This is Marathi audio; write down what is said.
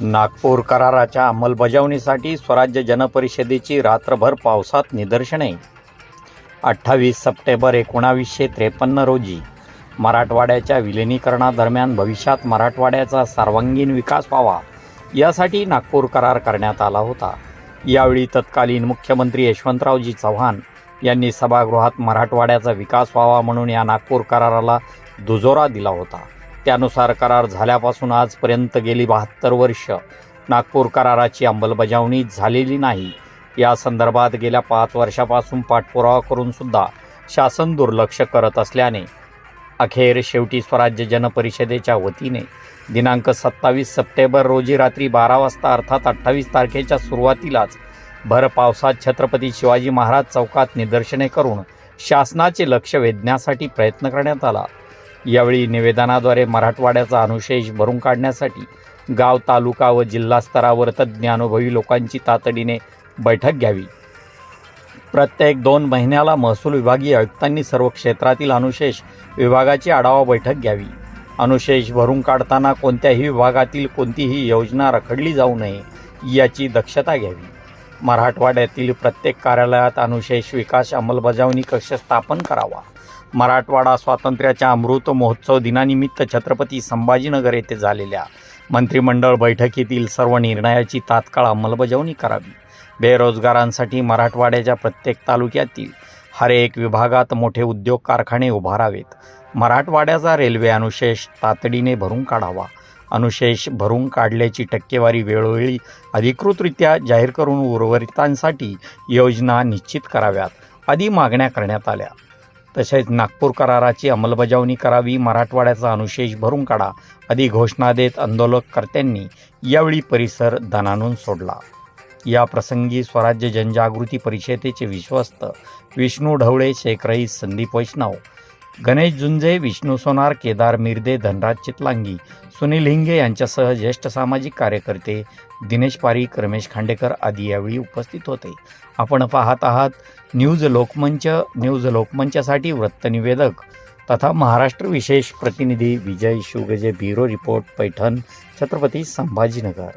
नागपूर कराराच्या अंमलबजावणीसाठी स्वराज्य जनपरिषदेची रात्रभर पावसात निदर्शने. अठ्ठावीस सप्टेंबर एकोणावीसशे त्रेपन्न रोजी मराठवाड्याच्या विलिनीकरणादरम्यान भविष्यात मराठवाड्याचा सर्वांगीण विकास व्हावा यासाठी नागपूर करार करण्यात आला होता. यावेळी तत्कालीन मुख्यमंत्री यशवंतरावजी चव्हाण यांनी सभागृहात मराठवाड्याचा विकास व्हावा म्हणून या नागपूर कराराला दुजोरा दिला होता. त्यानुसार करार झाल्यापासून आजपर्यंत गेली बहात्तर वर्ष. नागपूर कराराची अंमलबजावणी झालेली नाही. या संदर्भात गेल्या पाच वर्षापासून पाठपुरावा करूनसुद्धा शासन दुर्लक्ष करत असल्याने अखेर शेवटी स्वराज्य जनपरिषदेच्या वतीने दिनांक सत्तावीस सप्टेंबर रोजी रात्री बारा वाजता अर्थात अठ्ठावीस तारखेच्या सुरुवातीलाच भर पावसात छत्रपती शिवाजी महाराज चौकात निदर्शने करून शासनाचे लक्ष वेधण्यासाठी प्रयत्न करण्यात आला. यावेळी निवेदनाद्वारे मराठवाड्याचा अनुशेष भरून काढण्यासाठी गाव तालुका व जिल्हा स्तरावर तज्ज्ञानुभवी लोकांची तातडीने बैठक घ्यावी. प्रत्येक दोन महिन्याला महसूल विभागीय आयुक्तांनी सर्व क्षेत्रातील अनुशेष विभागाची आढावा बैठक घ्यावी. अनुशेष भरून काढताना कोणत्याही विभागातील कोणतीही योजना रखडली जाऊ नये याची दक्षता घ्यावी. मराठवाड्यातील प्रत्येक कार्यालयात अनुशेष विकास अंमलबजावणी कक्ष स्थापन करावा. मराठवाडा स्वातंत्र्याच्या अमृत महोत्सव दिनानिमित्त छत्रपती संभाजीनगर येथे झालेल्या मंत्रिमंडळ बैठकीतील सर्व निर्णयाची तात्काळ अंमलबजावणी करावी. बेरोजगारांसाठी मराठवाड्याच्या प्रत्येक तालुक्यातील हर एक विभागात मोठे उद्योग कारखाने उभारावेत. मराठवाड्याचा रेल्वे अनुशेष तातडीने भरून काढावा. अनुशेष भरून काढल्याची टक्केवारी वेळोवेळी अधिकृतरित्या जाहीर करून उर्वरितांसाठी योजना निश्चित कराव्यात आदी मागण्या करण्यात आल्या. तसेच नागपूर कराराची अंमलबजावणी करावी मराठवाड्याचा अनुशेष भरून काढा आदी घोषणा देत आंदोलककर्त्यांनी यावेळी परिसर दणानून सोडला. या प्रसंगी स्वराज्य जनजागृती परिषदेचे विश्वस्त विष्णू ढवळे शेख रईस संदीप वैष्णव गणेश जुंजे विष्णू सोनार केदार मिरदे धनराज चितलांगी सुनील हिंगे यांच्यासह ज्येष्ठ सामाजिक कार्यकर्ते दिनेश पारीक रमेश खांडेकर आदी यावेळी उपस्थित होते. आपण पाहत आहात न्यूज लोकमंच. न्यूज लोकमंचासाठी वृत्तनिवेदक तथा महाराष्ट्र विशेष प्रतिनिधी विजय शुगजे ब्युरो रिपोर्ट पैठण छत्रपती संभाजीनगर.